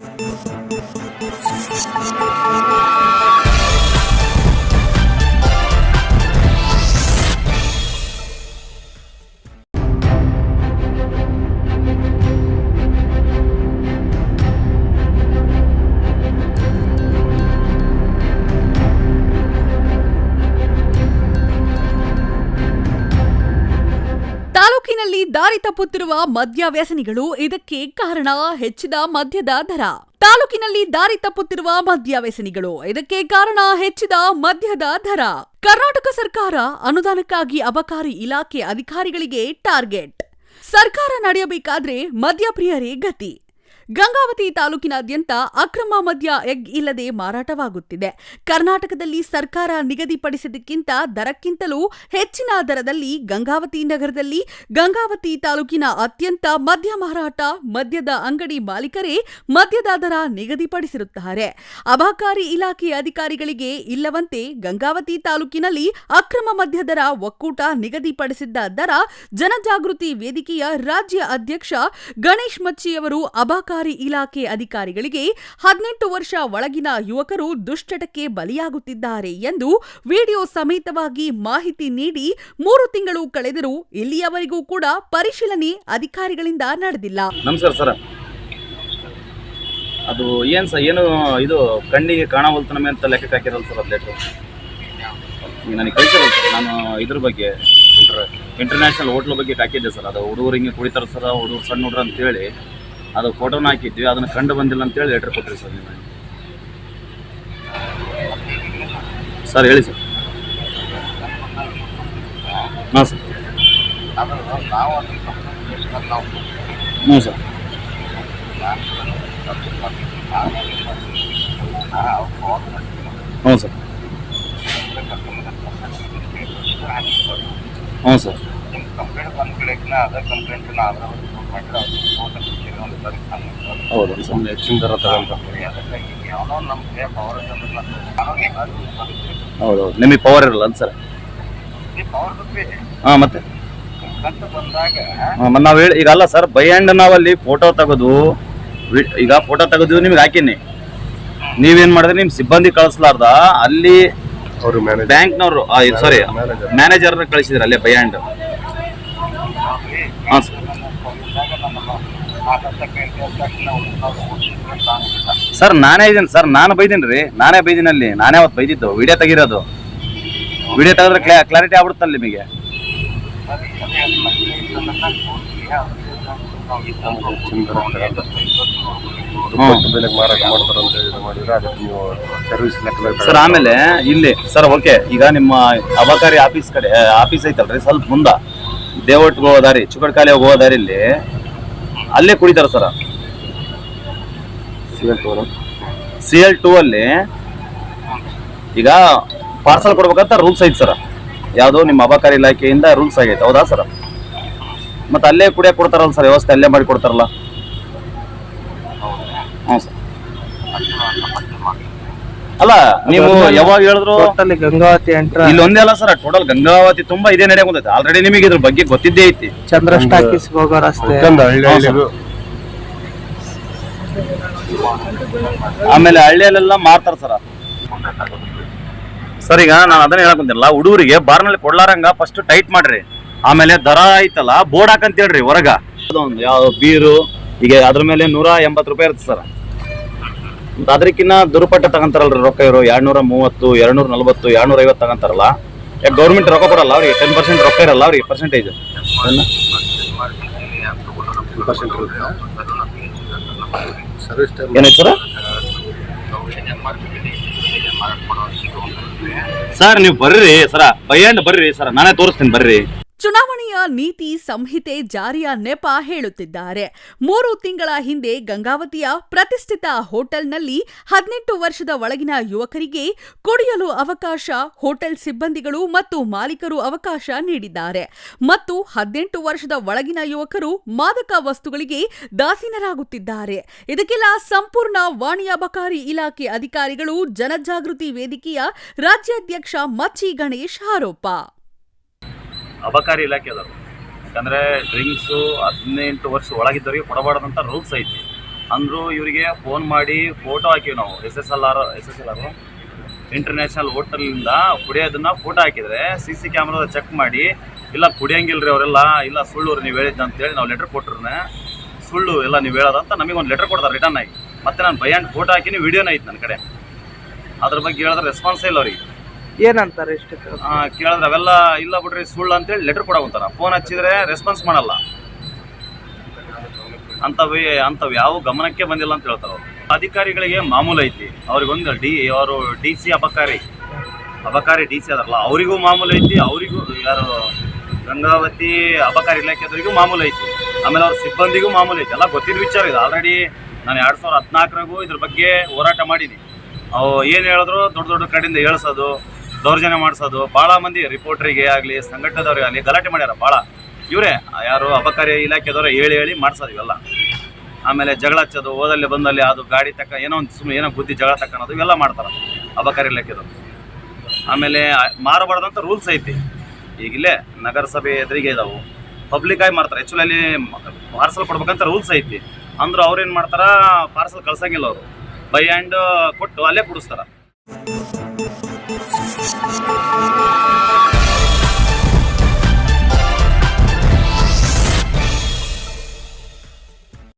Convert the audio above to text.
you ತಾಲೂಕಿನಲ್ಲಿ ದಾರಿ ತಪ್ಪುತ್ತಿರುವ ಮದ್ಯ ವ್ಯಸನಿಗಳು ಇದಕ್ಕೆ ಕಾರಣ ಹೆಚ್ಚಿದ ಮದ್ಯದ ದರ. ತಾಲೂಕಿನಲ್ಲಿ ದಾರಿ ತಪ್ಪುತ್ತಿರುವ ಮದ್ಯ ವ್ಯಸನಿಗಳು ಇದಕ್ಕೆ ಕಾರಣ ಹೆಚ್ಚಿದ ಮದ್ಯದ ದರ. ಕರ್ನಾಟಕ ಸರ್ಕಾರ ಅನುದಾನಕ್ಕಾಗಿ ಅಬಕಾರಿ ಇಲಾಖೆ ಅಧಿಕಾರಿಗಳಿಗೆ ಟಾರ್ಗೆಟ್. ಸರ್ಕಾರ ನಡೆಯಬೇಕಾದ್ರೆ ಮದ್ಯಪ್ರಿಯರೇ ಗತಿ. ಗಂಗಾವತಿ ತಾಲೂಕಿನಾದ್ಯಂತ ಅಕ್ರಮ ಮದ್ಯ ಎಗ್ ಇಲ್ಲದೆ ಮಾರಾಟವಾಗುತ್ತಿದೆ. ಕರ್ನಾಟಕದಲ್ಲಿ ಸರ್ಕಾರ ನಿಗದಿಪಡಿಸಿದ್ದಕ್ಕಿಂತ ದರಕ್ಕಿಂತಲೂ ಹೆಚ್ಚಿನ ದರದಲ್ಲಿ ಗಂಗಾವತಿ ನಗರದಲ್ಲಿ ಗಂಗಾವತಿ ತಾಲೂಕಿನ ಅತ್ಯಂತ ಮದ್ಯ ಮಾರಾಟ ಮದ್ಯದ ಅಂಗಡಿ ಮಾಲೀಕರೇ ಮದ್ಯದ ದರ ನಿಗದಿಪಡಿಸಿರುತ್ತಾರೆ. ಅಬಕಾರಿ ಇಲಾಖೆ ಅಧಿಕಾರಿಗಳಿಗೆ ಇಲ್ಲವಂತೆ ಗಂಗಾವತಿ ತಾಲೂಕಿನಲ್ಲಿ ಅಕ್ರಮ ಮದ್ಯ ದರ ಒಕ್ಕೂಟ ನಿಗದಿಪಡಿಸಿದ್ದ ದರ ಜನಜಾಗೃತಿ ವೇದಿಕೆಯ ರಾಜ್ಯ ಅಧ್ಯಕ್ಷ ಗಣೇಶ್ ಮಚ್ಚಿಯವರು ಅಬಕಾರಿ ಇಲಾಖೆ ಅಧಿಕಾರಿಗಳಿಗೆ ಹದಿನೆಂಟು ವರ್ಷ ಒಳಗಿನ ಯುವಕರು ದುಶ್ಚಟಕ್ಕೆ ಬಲಿಯಾಗುತ್ತಿದ್ದಾರೆ ಎಂದು ವಿಡಿಯೋ ಸಮೇತವಾಗಿ ಮಾಹಿತಿ ನೀಡಿ ಮೂರು ತಿಂಗಳು ಕಳೆದರೂ ಇಲ್ಲಿಯವರೆಗೂ ಕೂಡ ಪರಿಶೀಲನೆ ಅಧಿಕಾರಿಗಳಿಂದ ನಡೆದಿಲ್ಲ. ನಮಸ್ಕಾರ ಸರ್. ಅದು ಏನು ಸರ್, ಏನು ಇದು ಕಣ್ಣಿಗೆ ಕಾಣವಲ್ತು ಅಂತ ಲೆಕ್ಕಕ್ಕೆ ಹಾಕಿರಲ್ಲ ಸರ್ ಅದು ನನಗೆ ಕಳಿಸಿರಲ್ಲ ಸರ್, ನಾನು ಇದ್ರ ಬಗ್ಗೆ ಇಂಟರ್ ಇಂಟರ್ನ್ಯಾಷನಲ್ ಹೋಟ್ಲ್ ಬಗ್ಗೆ ಹಾಕಿದ್ದೆ ಸರ್. ಅದು ಹುಡುಗರು ಹಿಂಗೆ ಕುಡಿತಾರೆ ಸರ್, ಹುಡುಗರು ಸಣ್ಣ ಹುಡುಗ್ರು ಅಂತೇಳಿ. ಅದು ಫೋಟೋನ ಹಾಕಿದ್ವಿ, ಅದನ್ನು ಕಂಡು ಬಂದಿಲ್ಲ ಅಂತೇಳಿ ಲೆಟ್ರ್ ಕೊಟ್ಟಿರಿ ಸರ್ ನೀವು ಸರ್, ಹೇಳಿ ಸರ್. ಹಾಂ ಸರ್. ಹ್ಞೂ ಸರ್. ಹ್ಞೂ ಸರ್. ಹ್ಞೂ ಸರ್. ಹೌದು ಸುಮ್ಮನೆ ಹೆಚ್ಚಿನ ದರ ಹೌದು ಹೌದು. ನಿಮಗೆ ಪವರ್ ಇರಲ್ಲ ಅಂತ ಸರ್. ಹಾಂ ಮತ್ತೆ? ಹಾಂ ನಾವು ಹೇಳಿ ಈಗ ಅಲ್ಲ ಸರ್ ಬೈ ಹ್ಯಾಂಡ್ ನಾವಲ್ಲಿ ಫೋಟೋ ತೆಗೆದು ವಿ- ಈಗ ಫೋಟೋ ತೆಗೆದು ನಿಮ್ಗೆ ಹಾಕಿನಿ. ನೀವೇನ್ ಮಾಡಿದ್ರೆ? ನಿಮ್ ಸಿಬ್ಬಂದಿ ಕಳಿಸ್ಲಾರ್ದ? ಅಲ್ಲಿ ಬ್ಯಾಂಕ್ನವರು ಸಾರಿ Manager. ಮ್ಯಾನೇಜರ್ ಕಳಿಸಿದ್ರು ಅಲ್ಲೇ ಬೈ ಹ್ಯಾಂಡ್ ಹಾಂ ಸರ್. ಸರ್ ನಾನೇ ಇದ್ದೀನಿ ಸರ್ ನಾನು ಬೈದೀನಿ ರೀ. ನಾನೇ ಬೈದೀನಿ ಅಲ್ಲಿ ನಾನೇ ಅವತ್ತು ಬೈದಿದ್ದು. ವಿಡಿಯೋ ತೆಗಿರೋದು. ವಿಡಿಯೋ ತೆಗೆದ್ರೆ ಕ್ಲಾ ಕ್ಲಾರಿಟಿ ಆಗ್ಬಿಡುತ್ತಲ್ಲ ನಿಮಗೆ. ಸರ್ ಆಮೇಲೆ ಇಲ್ಲಿ ಸರ್ ಓಕೆ ಈಗ ನಿಮ್ಮ ಅಬಕಾರಿ ಆಫೀಸ್ ಕಡೆ ಆಫೀಸ್ ಐತಲ್ರಿ ಸ್ವಲ್ಪ ಮುಂದ. ದೇವಟ್ಗೆ ಹೋಗೋ ದಾರಿ ಚುಕಡ್ಕಾಲಿ ಹೋಗೋ ದಾರಿಲಿ ಅಲ್ಲೇ ಕುಡಿತಾರೆ ಸರ್? ಸಿ ಎಲ್ ಟೂ ಅಲ್ಲಿ ಈಗ ಪಾರ್ಸಲ್ ಕೊಡ್ಬೇಕಂತ ರೂಲ್ಸ್ ಐತೆ ಸರ್. ಯಾವುದೋ ನಿಮ್ಮ ಅಬಕಾರಿ ಇಲಾಖೆಯಿಂದ ರೂಲ್ಸ್ ಆಗೈತೆ, ಹೌದಾ ಸರ್? ಮತ್ತೆ ಅಲ್ಲೇ ಕುಡಿಯಕ್ಕೆ ಕೊಡ್ತಾರಲ್ಲ ಸರ್, ವ್ಯವಸ್ಥೆ ಅಲ್ಲೇ ಮಾಡಿ ಕೊಡ್ತಾರಲ್ಲ? ಹ್ಞೂ ಸರ್ ಅಲ್ಲ ನೀವು ಯಾವಾಗ ಹೇಳಿದ್ರು? ಟೋಟಲಿ ಗಂಗಾವತಿ ಎಂಟ್ರ ಇಲ್ಲಿ ಒಂದೇ ಅಲ್ಲ ಸರ್ ಟೋಟಲ್ ಗಂಗಾವತಿ ತುಂಬಾ ಇದೇ ನಡೆಯ ಬಂದೈತೆ. ಆಲ್ರೆಡಿ ನಿಮಗೆ ಇದ್ರ ಬಗ್ಗೆ ಗೊತ್ತಿದ್ದೇ ಐತಿ. ಚಂದ್ರಷ್ಟಾಕಿಸ್ ಹೋಗೋ ರಸ್ತೆ. ಆಮೇಲೆ ಹಳ್ಳಿಯಲ್ಲೆಲ್ಲ ಮಾರ್ತಾರ ಸರ್. ಸರ್ ಈಗ ನಾನು ಅದನ್ನ ಹೇಳಕ್ ಕುಂತಿಲ್ಲ ಹುಡುಗರಿಗೆ ಬಾರ್ನಲ್ಲಿ ಕೊಡ್ಲಾರಂಗ ಫಸ್ಟ್ ಟೈಟ್ ಮಾಡ್ರಿ. ಆಮೇಲೆ ದರ ಐತಲ್ಲ ಬೋರ್ಡ್ ಹಾಕಂತ ಹೇಳ್ರಿ ಹೊರಗ. ಅದೊಂದು ಯಾವ ಬೀರು ಈಗ ಅದ್ರ ಮೇಲೆ ನೂರ ಎಂಬತ್ತು ರೂಪಾಯಿ ಇರುತ್ತೆ ಸರ್. ಅದಕ್ಕಿನ್ನ ದುರುಪಟ್ಟ ತಗೊಂತಾರಲ್ರಿ ರೊಕ್ಕ ಇವರು. ಎರಡ್ನೂರ ಮೂವತ್ತು, ಎರಡ್ನೂರ ನಲ್ವತ್ತು, ಎರಡ್ನೂರ ಐವತ್ತು ತಗೊಂತಾರಲ್ಲ. ಯಾಕೆ ಗೌರ್ಮೆಂಟ್ ರೊಕ್ಕ ಕೊಡಲ್ಲ ಅವ್ರಿಗೆ? ಟೆನ್ ಪರ್ಸೆಂಟ್ ರೊಕ್ಕ ಇರಲ್ಲ ಅವ್ರಿಗೆ ಪರ್ಸೆಂಟೇಜ್ ಏನಾಯ್ತು ಸರ್ ಸರ್ ನೀವು ಬರ್ರಿ ಸರ ಬೈಯಂಡ್ ಬರ್ರಿ ಸರ್ ನಾನೇ ತೋರಿಸ್ತೀನಿ, ಬರ್ರಿ. ಚುನಾವಣೆಯ ನೀತಿ ಸಂಹಿತೆ ಜಾರಿಯ ನೆಪ ಹೇಳುತ್ತಿದ್ದಾರೆ. ಮೂರು ತಿಂಗಳ ಹಿಂದೆ ಗಂಗಾವತಿಯ ಪ್ರತಿಷ್ಠಿತ ಹೋಟೆಲ್ನಲ್ಲಿ ಹದಿನೆಂಟು ವರ್ಷದ ಒಳಗಿನ ಯುವಕರಿಗೆ ಕುಡಿಯಲು ಅವಕಾಶ, ಹೋಟೆಲ್ ಸಿಬ್ಬಂದಿಗಳು ಮತ್ತು ಮಾಲೀಕರು ಅವಕಾಶ ನೀಡಿದ್ದಾರೆ. ಮತ್ತು ಹದಿನೆಂಟು ವರ್ಷದ ಒಳಗಿನ ಯುವಕರು ಮಾದಕ ವಸ್ತುಗಳಿಗೆ ದಾಸೀನರಾಗುತ್ತಿದ್ದಾರೆ. ಇದಕ್ಕೆಲ್ಲ ಸಂಪೂರ್ಣ ವಾಣಿ ಅಬಕಾರಿ ಇಲಾಖೆ ಅಧಿಕಾರಿಗಳು ಜನಜಾಗೃತಿ ವೇದಿಕೆಯ ರಾಜ್ಯಾಧ್ಯಕ್ಷ ಮಚ್ಚಿ ಗಣೇಶ್ ಆರೋಪ. ಅಬಕಾರಿ ಇಲಾಖೆ ಅದರು. ಯಾಕಂದರೆ ಡ್ರಿಂಕ್ಸು ಹದಿನೆಂಟು ವರ್ಷ ಒಳಗಿದ್ದವರಿಗೆ ಕೊಡಬಾರ್ದಂಥ ರೂಲ್ಸ್ ಐತಿ. ಅಂದರೂ ಇವರಿಗೆ ಫೋನ್ ಮಾಡಿ ಫೋಟೋ ಹಾಕಿವಿ ನಾವು S S L R S S L R international ಹೋಟೆಲಿಂದ ಕುಡಿಯೋದನ್ನ ಫೋಟೋ ಹಾಕಿದರೆ ಸಿ ಸಿ ಕ್ಯಾಮ್ರಾ ಚೆಕ್ ಮಾಡಿ, ಇಲ್ಲ, ಕುಡಿಯಂಗಿಲ್ರಿ ಅವರೆಲ್ಲ, ಇಲ್ಲ, ಸುಳ್ಳು ನೀವು ಹೇಳಿದ್ದ ಅಂತೇಳಿ ನಾವು ಲೆಟ್ರ್ ಕೊಟ್ರೆ ಸುಳ್ಳು ಎಲ್ಲ ನೀವು ಹೇಳೋದಂತ ನಮಗೆ ಒಂದು ಲೆಟ್ರ್ ಕೊಡ್ತಾರೆ ರಿಟರ್ನ್ ಆಗಿ. ಮತ್ತು ನಾನು ಬೈಯಾಂಡ್ ಫೋಟೋ ಹಾಕಿನಿ ವಿಡಿಯೋನ ಐತೆ ನನ್ನ ಕಡೆ. ಅದ್ರ ಬಗ್ಗೆ ಹೇಳಿದ್ರೆ ರೆಸ್ಪಾನ್ಸೇ ಇಲ್ಲ ಅವ್ರಿಗೆ. ಏನಂತಾರೆ ಇಷ್ಟು ಕೇಳಿದ್ರೆ ಅವೆಲ್ಲ ಇಲ್ಲ ಬಿಡ್ರಿ, ಸುಳ್ಳು ಅಂತೇಳಿ ಲೆಟರ್ ಕೊಡೋಂತಾರ ಫೋನ್ ಹಚ್ಚಿದ್ರೆ ರೆಸ್ಪಾನ್ಸ್ ಮಾಡಲ್ಲ. ಅಂಥವು ಅಂಥವು ಯಾವ ಗಮನಕ್ಕೆ ಬಂದಿಲ್ಲ ಅಂತ ಹೇಳ್ತಾರೆ ಅಧಿಕಾರಿಗಳಿಗೆ ಮಾಮೂಲು ಐತಿ. ಅವ್ರಿಗೊಂದು ಡಿ, ಅವರು ಡಿ ಸಿ ಅಬಕಾರಿ. ಅಬಕಾರಿ ಡಿ ಸಿ ಅದಾರಲ್ಲ. ಅವರಿಗೂ ಮಾಮೂಲು ಐತಿ, ಅವರಿಗೂ ಯಾರು ಗಂಗಾವತಿ ಅಬಕಾರಿ ಇಲಾಖೆದವರಿಗೂ ಮಾಮೂಲು ಐತಿ. ಆಮೇಲೆ ಅವ್ರ ಸಿಬ್ಬಂದಿಗೂ ಮಾಮೂಲು ಐತಿ. ಎಲ್ಲ ಗೊತ್ತಿದ್ದ ವಿಚಾರ ಇದು. ಆಲ್ರೆಡಿ ನಾನು ಎರಡು ಸಾವಿರದ ಹದಿನಾಲ್ಕರಾಗೂ ಇದ್ರ ಬಗ್ಗೆ ಹೋರಾಟ ಮಾಡಿದ್ದೀನಿ. ಅವು ಏನು ಹೇಳಿದ್ರು ದೊಡ್ಡ ದೊಡ್ಡ ಕಡೆಯಿಂದ ಹೇಳ್ಸೋದು. ದೌರ್ಜನ್ಯ ಮಾಡಿಸೋದು ಭಾಳ ಮಂದಿ ರಿಪೋರ್ಟ್ರಿಗೆ ಆಗಲಿ, ಸಂಘಟನೆದವ್ರಿಗೆ ಆಗಲಿ ಗಲಾಟೆ ಮಾಡ್ಯಾರ ಭಾಳ ಇವರೇ ಯಾರು ಅಬಕಾರಿ ಇಲಾಖೆದವ್ರೆ ಹೇಳಿ ಹೇಳಿ ಮಾಡಿಸೋದು ಇವೆಲ್ಲ. ಆಮೇಲೆ ಜಗಳ ಹಚ್ಚೋದು ಓದಲ್ಲಿ ಬಂದಲ್ಲಿ ಅದು ಗಾಡಿ ತಕ್ಕ ಏನೋ ಒಂದು ಸುಮ್ಮನೆ ಏನೋ ಬುದ್ಧಿ ಜಗಳ ತಕ್ಕನೋದು ಇವೆಲ್ಲ ಮಾಡ್ತಾರೆ ಅಬಕಾರಿ ಇಲಾಖೆದವರು. ಆಮೇಲೆ ಮಾರಬಾರ್ದಂತ ರೂಲ್ಸ್ ಐತಿ. ಈಗಿಲ್ಲೇ ನಗರಸಭೆ ಎದುರಿಗೆ ಇದಾವೆ. ಪಬ್ಲಿಕ್ ಆಗಿ ಮಾಡ್ತಾರೆ. ಆ್ಯಕ್ಚುಲಿ ಅಲ್ಲಿ ಪಾರ್ಸಲ್ ಕೊಡ್ಬೇಕಂತ ರೂಲ್ಸ್ ಐತಿ. ಅಂದ್ರೆ ಅವ್ರೇನು ಮಾಡ್ತಾರ ಪಾರ್ಸಲ್ ಕಳ್ಸಂಗಿಲ್ಲ ಅವರು. ಬೈ ಹ್ಯಾಂಡ್ ಕೊಟ್ಟು ಅಲ್ಲೇ ಕುಡಿಸ್ತಾರ. フフフフ。